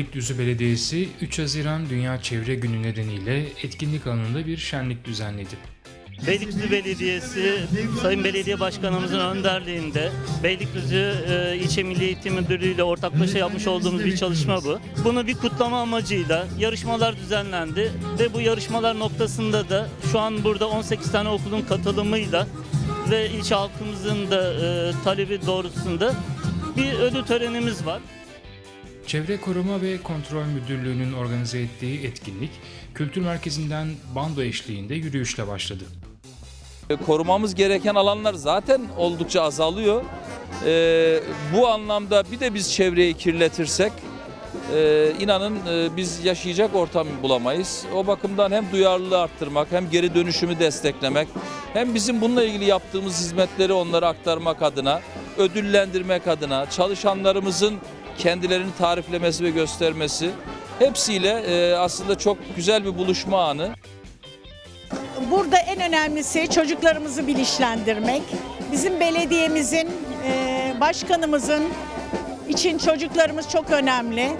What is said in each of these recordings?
Beylikdüzü Belediyesi 3 Haziran Dünya Çevre Günü nedeniyle etkinlik alanında bir şenlik düzenledi. Beylikdüzü Belediyesi, Sayın Belediye Başkanımızın önderliğinde Beylikdüzü e, İlçe Milli Eğitim Müdürlüğü ile ortaklaşa yapmış olduğumuz bir çalışma bu. Bunu bir kutlama amacıyla yarışmalar düzenlendi ve bu yarışmalar noktasında da şu an burada 18 tane okulun katılımıyla ve ilçe halkımızın da e, talebi doğrultusunda bir ödül törenimiz var. Çevre Koruma ve Kontrol Müdürlüğü'nün organize ettiği etkinlik, kültür merkezinden bando eşliğinde yürüyüşle başladı. Korumamız gereken alanlar zaten oldukça azalıyor. Ee, bu anlamda bir de biz çevreyi kirletirsek e, inanın e, biz yaşayacak ortam bulamayız. O bakımdan hem duyarlılığı arttırmak hem geri dönüşümü desteklemek hem bizim bununla ilgili yaptığımız hizmetleri onlara aktarmak adına, ödüllendirmek adına, çalışanlarımızın kendilerini tariflemesi ve göstermesi hepsiyle e, aslında çok güzel bir buluşma anı. Burada en önemlisi çocuklarımızı bilinçlendirmek. Bizim belediyemizin, e, başkanımızın için çocuklarımız çok önemli.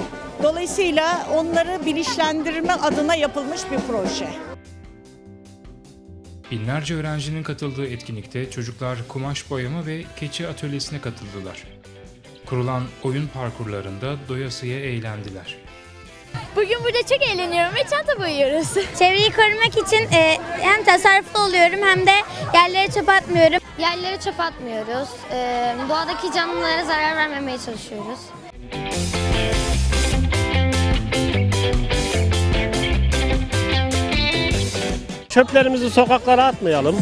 Dolayısıyla onları bilinçlendirme adına yapılmış bir proje. Binlerce öğrencinin katıldığı etkinlikte çocuklar kumaş boyama ve keçi atölyesine katıldılar. Kurulan oyun parkurlarında doyasıya eğlendiler. Bugün burada çok eğleniyorum ve çanta boyuyoruz. Çevreyi korumak için e, hem tasarruflu oluyorum hem de yerlere çöp atmıyorum. Yerlere çöp atmıyoruz. Ee, doğadaki canlılara zarar vermemeye çalışıyoruz. Çöplerimizi sokaklara atmayalım.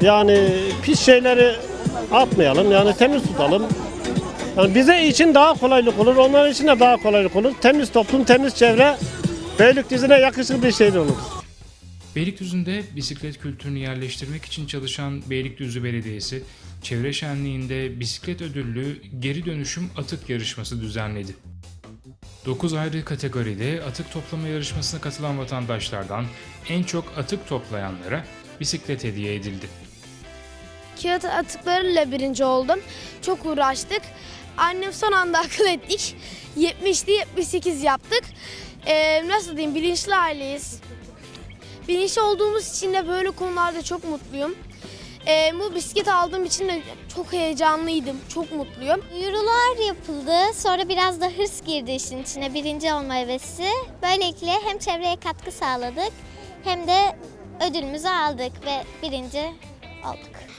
Yani pis şeyleri atmayalım. Yani temiz tutalım. Yani bize için daha kolaylık olur. Onlar için de daha kolaylık olur. Temiz toplum, temiz çevre Beylikdüzü'ne yakışır bir şey olur. Beylikdüzü'nde bisiklet kültürünü yerleştirmek için çalışan Beylikdüzü Belediyesi, çevre şenliğinde bisiklet ödüllü geri dönüşüm atık yarışması düzenledi. 9 ayrı kategoride atık toplama yarışmasına katılan vatandaşlardan en çok atık toplayanlara bisiklet hediye edildi. Kağıt atıklarıyla birinci oldum. Çok uğraştık. Annem son anda akıl ettik. 70'li 78 yaptık. Ee, nasıl diyeyim bilinçli aileyiz. Bilinçli olduğumuz için de böyle konularda çok mutluyum. Ee, bu bisiklet aldığım için de çok heyecanlıydım. Çok mutluyum. Yürüler yapıldı. Sonra biraz da hırs girdi işin içine. Birinci olma hevesi. Böylelikle hem çevreye katkı sağladık hem de ödülümüzü aldık ve birinci olduk.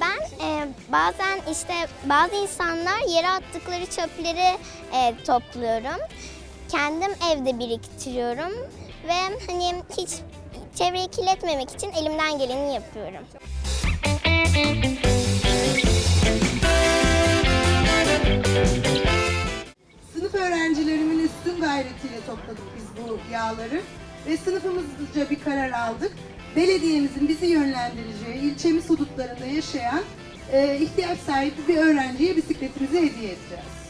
Ben e, bazen işte bazı insanlar yere attıkları çöpleri e, topluyorum. Kendim evde biriktiriyorum ve hani hiç çevreyi kirletmemek için elimden geleni yapıyorum. Sınıf öğrencilerimin üstün gayretiyle topladık biz bu yağları ve sınıfımızca bir karar aldık. Belediyemizin bizi yönlendireceği ilçemiz hudutlarında yaşayan e, ihtiyaç sahibi bir öğrenciye bisikletimizi hediye edeceğiz.